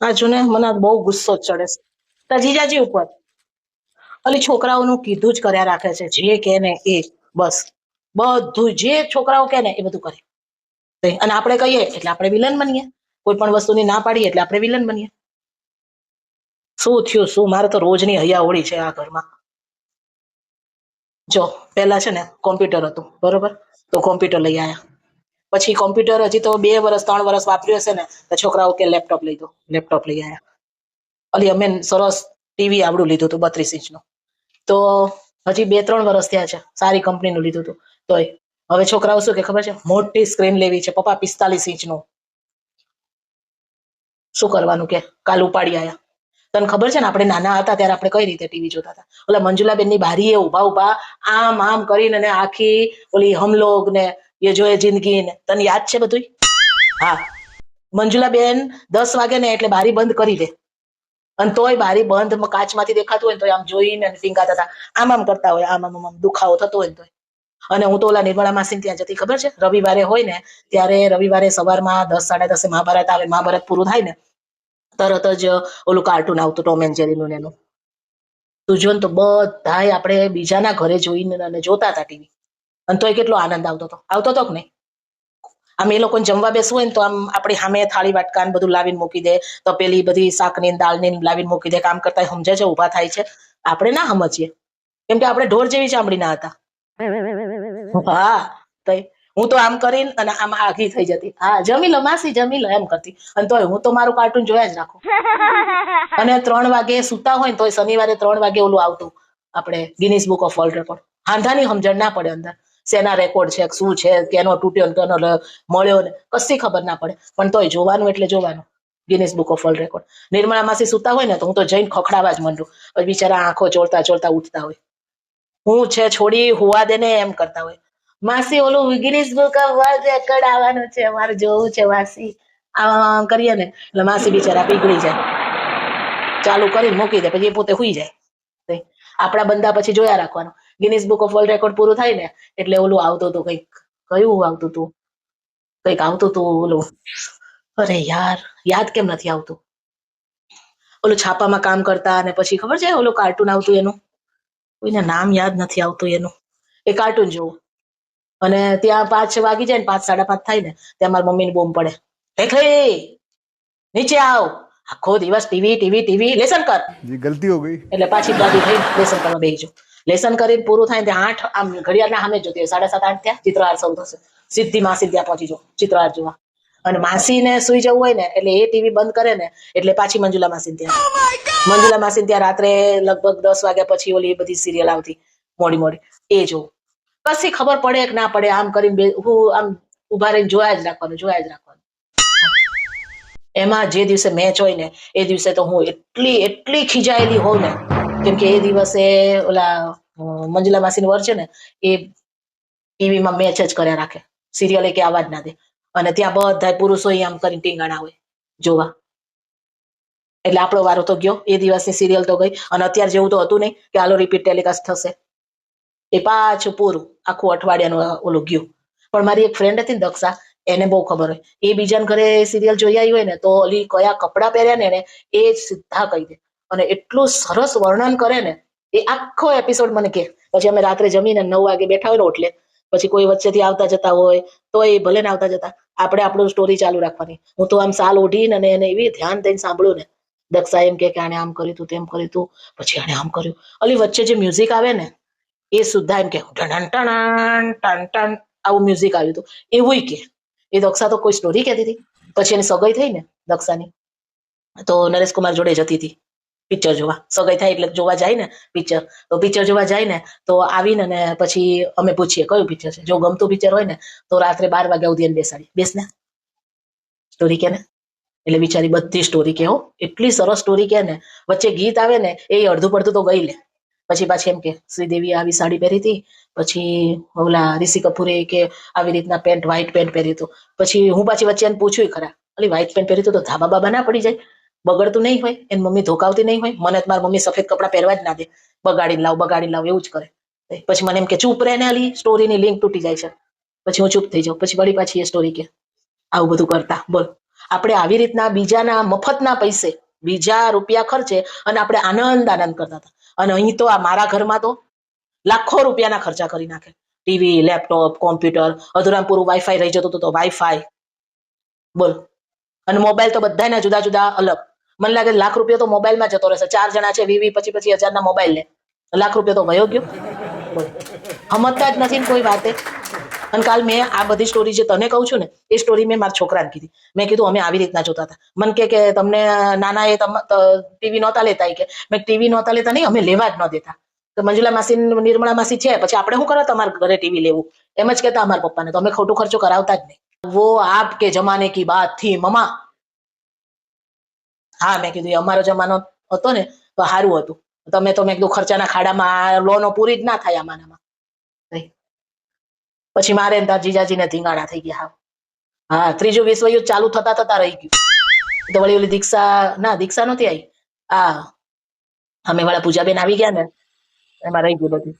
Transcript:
આ જોને મને બહુ ગુસ્સો ચડે છે. તા જીજાજી ઉપર. અલી છોકરાઓનું કીધું જ કર્યા રાખે છે. જે કે ને એ, બસ. બધું જે છોકરાઓ કે ને એ બધું કરે. અને આપણે કહીએ એટલે આપણે વિલન બનીએ. કોઈ પણ વસ્તુની ના પાડીએ એટલે આપણે વિલન બનીએ. શું થયું, શું? મારે તો રોજની હૈયાહોળી છે આ ઘરમાં. જો, પહેલા છે ને કોમ્પ્યુટર હતું. બરોબર? તો કોમ્પ્યુટર લઈ આયા. પછી કોમ્પ્યુટર હજી તો બે વર્ષ ત્રણ વર્ષ વાપર્યું હશે ને, તો છોકરાઓ કે લેપટોપ લઈ દો લેપટોપ લઈ આવ્યા અલી, અમે સરસ ટીવી આવડું લીધું હતું, બત્રીસ ઇંચનું. તો હજી બે, ત્રણ વર્ષ થયા છે, સારી કંપનીનું લીધું હતું. તોય, હવે છોકરાઓ શું કે ખબર છે? મોટી સ્ક્રીન લેવી છે, પપ્પા પિસ્તાલીસ ઇંચનું. શું કરવાનું કે? કાલ ઉપાડી આયા. તને ખબર છે ને, આપણે નાના હતા ત્યારે આપણે કઈ રીતે ટીવી જોતા હતા? ઓલા મંજુલાબેનની બારીએ ઊભા ઊભા આમ આમ કરીને ને આખી ઓલી હમલોગ ને એ જોએ જિંદગી ને તને યાદ છે બધું હા. મંજુલા બેન દસ વાગે ને એટલે બારી બંધ કરી દે. અને તોય બારી બંધ કાચમાંથી દેખાતું હોય તો આમ જોઈને ફીંગાતા હતા આમ આમ કરતા હોય, આમ આમ આમ દુખાવો થતો હોય તોય. અને હું તો ઓલા નિર્મળા માસી ત્યાં જતી ખબર છે? રવિવારે હોય ને, ત્યારે રવિવારે સવારમાં દસ, સાડા દસે મહાભારત આવે, મહાભારત પૂરું થાય ને, તરત જ ઓલું કાર્ટૂન આવતું ટોમ એન્ડ જેરીનું એનું. તું જો ને તો બધાય આપણે બીજાના ઘરે જોઈને અને જોતા હતા ટીવી અને તોય કેટલો આનંદ આવતો હતો. આવતો હતો કે નહીં? આમ એ લોકોને જમવા બેસવું હોય ને તો આમ આપણી સામે થાળી વાટકા ને બધું લાવીને મૂકી દે તો પેલી બધી શાકની દાળની લાવીને મૂકી દે, કામ કરતા સમજે છે, ઊભા થાય છે. આપણે ના સમજીએ. કેમ કે આપણે ઢોર જેવી ચામડી ના હતા. હા, તો હું તો આમ કરીને અને આમ આઘી થઈ જતી. હા, જમી લો, માસી, જમી લો, એમ કરતી. અને તોય હું તો મારું કાર્ટૂન જોયા જ રાખું. અને ત્રણ વાગે સુતા હોય ને તોય શનિવારે ત્રણ વાગે ઓલું આવતું. આપણે Guinness Book of World Record હાંધાની સમજણ ના પડે અંદર. શેના રેકોર્ડ છે, શું છે, કેનો તૂટ્યો કેનો મળ્યો ને, કશી ખબર ના પડે. પણ તોય જોવાનું એટલે જોવાનું. Guinness Book of World Record Nirmala માસી સુતા હોય ને, તો હું તો જઈને ખખડાવા જ માંડું. પછી બિચારા આંખો ચોળતા ચોળતા ઉઠતા હોય. હું છે છોડી હોવા દે ને એમ કરતા હોય. માસી ઓલું Guinness Book of World Record આવવાનું છે, મારે જોવું છે માસી. આમ કરીએ ને. એટલે માસી બિચારા પીગળી જાય. ચાલુ કરીને મૂકી દે, પછી એ પોતે હુઈ જાય. આપણા બંદા પછી જોયા રાખવાનું. Guinness Book of World Record પૂરું થાય ને એટલે ઓલું આવતું હતું કંઈક કયું આવતું હતું? કંઈક આવતું હતું ઓલું અરે યાર યાદ કેમ નથી આવતું? ઓલું છાપામાં કામ કરતા અને પછી ખબર છે ઓલું કાર્ટૂન આવતું એનું? કોઈને નામ યાદ નથી આવતું એનું. એ કાર્ટૂન જેવું. અને ત્યાં પાંચ વાગી જાય ને પાંચ સાડા પાંચ થાય ને ત્યાં મારી મમ્મીને બોમ પડે. રેખલી નીચે આવ. આખો દિવસ ટીવી ટીવી ટીવી લેસન કર. ગલતી હો ગઈ. એટલે પાછી દાદી થઈ લેસન કરવા બેસી જાઉં. લેસન કરીને પૂરું થાય ત્યાં આઠ આમ ઘડિયાળના સામે જોતી સાડા સાત આઠ ત્યાં ચિત્રહાર શરૂ થશે સીધી માસી ત્યાં પહોંચી જાઉં ચિત્રહાર જોવા. અને માસીને સુઈ જવું હોય ને એટલે એ ટીવી બંધ કરે ને એટલે પાછી મંજુલા માસી ત્યાં. મંજુલા માસી ત્યાં રાત્રે લગભગ દસ વાગ્યા પછી ઓલી એ બધી સિરિયલ આવતી મોડી મોડી. એ જોવું કશી ખબર પડે કે ના પડે આમ કરીને હું આમ ઊભા રહીને જોયા જ રાખવાનું જોયા જ રાખવાનું. એમાં જે દિવસે મેચ હોય ને એ દિવસે તો હું એટલી એટલી ખીજાયેલી હોઉં ને કેમ કે એ દિવસે ઓલા મંજુલા માસીનું વર છે ને, એ ટીવીમાં મેચ જ કર્યા રાખે. સિરિયલ કે આવાજ ના દે. અને ત્યાં બધા પુરુષો આમ કરીને ટીંગાણા હોય, જોવા. એટલે આપણો વારો તો ગયો. એ દિવસની સિરિયલ તો ગઈ. અને અત્યારે જેવું તો હતું નહીં કે આલો રિપીટ ટેલિકાસ્ટ થશે. એ પાછું પૂરું. આખું અઠવાડિયાનું ઓલું ગયું. પણ મારી એક ફ્રેન્ડ હતી ને દક્ષા, એને બહુ ખબર હોય. એ બીજાના ઘરે સિરિયલ જોઈ આવી હોય ને તો ઓલી કયા કપડાં પહેર્યા ને એને એ જ સીધા કહી દે. અને એટલું સરસ વર્ણન કરે ને, એ આખો એપિસોડ મને કે. પછી અમે રાત્રે જમીને નવ વાગે બેઠા હોય ને ઓટલે પછી કોઈ વચ્ચેથી આવતા જતા હોય તો એ ભલે ને આવતા જતા, આપણે આપણું સ્ટોરી ચાલુ રાખવાની. હું તો આમ સાલ ઓઢીને અને એને એવી ધ્યાન દઈને સાંભળું ને દક્ષા એમ કે આણે આમ કર્યું તું, તેમ કર્યું તું, પછી આને આમ કર્યું. અલી વચ્ચે જે મ્યુઝિક આવે ને, એ સુદ્ધા એમ કે આવું મ્યુઝિક આવ્યું હતું. એવું કે. એ દક્ષા તો કોઈ સ્ટોરી કહેતી હતી. પછી એની સગાઈ થઈ ને, દક્ષાની. તો નરેશ કુમાર જોડે જતી હતી. પિક્ચર જોવા. સગાઈ થાય એટલે જોવા જાય ને પિક્ચર તો પિક્ચર જોવા જાય ને, તો આવીને ને પછી અમે પૂછીએ, કયું પિક્ચર છે? જો ગમતું પિક્ચર હોય ને, તો રાત્રે બાર વાગ્યા સુધી એને બેસાડી બેસ ને સ્ટોરી કે ને? એટલે બિચારી બધી સ્ટોરી કે હો. એટલી સરસ સ્ટોરી કે ને. વચ્ચે ગીત આવે ને, એ અડધું પડધું તો ગઈ લે. પછી પાછી એમ કે, શ્રીદેવી આવી સાડી પહેરી હતી. પછી ઓલા ઋષિ કપૂરે કે આવી રીતના પેન્ટ વ્હાઈટ પેન્ટ પહેર્યું હતું. પછી હું પાછી વચ્ચે એને પૂછ્યું ખરા. અલી વ્હાઈટ પેન્ટ પહેર્યું તો ધાબા બાબા ના પડી જાય. બગડતું નહીં હોય, એની મમ્મી ધોકાવતી નહીં હોય, મને મારી મમ્મી સફેદ કપડાં પહેરવા જ ના દે. બગાડીને લાવ બગાડીને લાવ, એવું જ કરે. પછી મને એમ કે, ચૂપ રહે ને આલી સ્ટોરીની લિંક તૂટી જાય છે. પછી હું ચૂપ થઈ જાઉં. પછી વળી પાછી એ સ્ટોરી કે, આવું બધું કરતા, બોલ. આપણે આવી રીતના બીજાના મફતના પૈસે, બીજા રૂપિયા ખર્ચે અને આપણે આનંદ આનંદ કરતા હતા. અને અહીં તો આ મારા ઘરમાં તો લાખો રૂપિયાના ખર્ચા કરી નાખે. ટીવી, લેપટોપ, કોમ્પ્યુટર, અધુરામ પૂરું વાઈફાઈ રહી જતું હતો તો વાઈફાઈ બોલ. અને મોબાઈલ તો બધાના જુદા જુદા અલગ. મને લાગે લાખ રૂપિયા તો મોબાઈલમાં જતો રહેશે. ચાર જણા છે, વીવી, પછી પછી હજારના મોબાઈલ લે. લાખ રૂપિયા તો વયો ગયો. સમજતા જ નથી કોઈ વાતે. અને કાલ મેં આ બધી સ્ટોરી જે તને કહું છું ને, એ સ્ટોરી મેં મારા છોકરાને કીધી. મેં કીધું, અમે આવી રીતના જોતા હતા. મને કે કે, તમને નાના એ ટીવી નહોતા લેતા. કે, મેં ટીવી નહોતા લેતા નહીં, અમે લેવા જ ન દેતા. તો મંજુલા માસી નિર્મળા માસી છે, પછી આપણે શું કરવા તમારા ઘરે ટીવી લેવું? એમ જ કહેતા અમારા પપ્પાને, તો અમે ખોટું ખર્ચો કરાવતા જ નહીં. વો આપ કે જમાને કી બાતથી મમા હા, મેં કીધું અમારો જમાનો હતો ને, તો સારું હતું. તમે તો મેં કીધું, ખર્ચાના ખાડામાં લોનો પૂરી જ ના થાય આમાનામાં. પછી મારે તાર જીજાજીને ધીંગાણા થઈ ગયા, હા. ત્રીજું વિશ્વયુદ્ધ ચાલુ થતા થતા રહી ગયું. તો વળી ઓલી દીક્ષા, ના, દીક્ષા નહોતી આવી. આ અમે વાળા પૂજાબેન આવી ગયા ને, એમાં રહી ગયું બધું.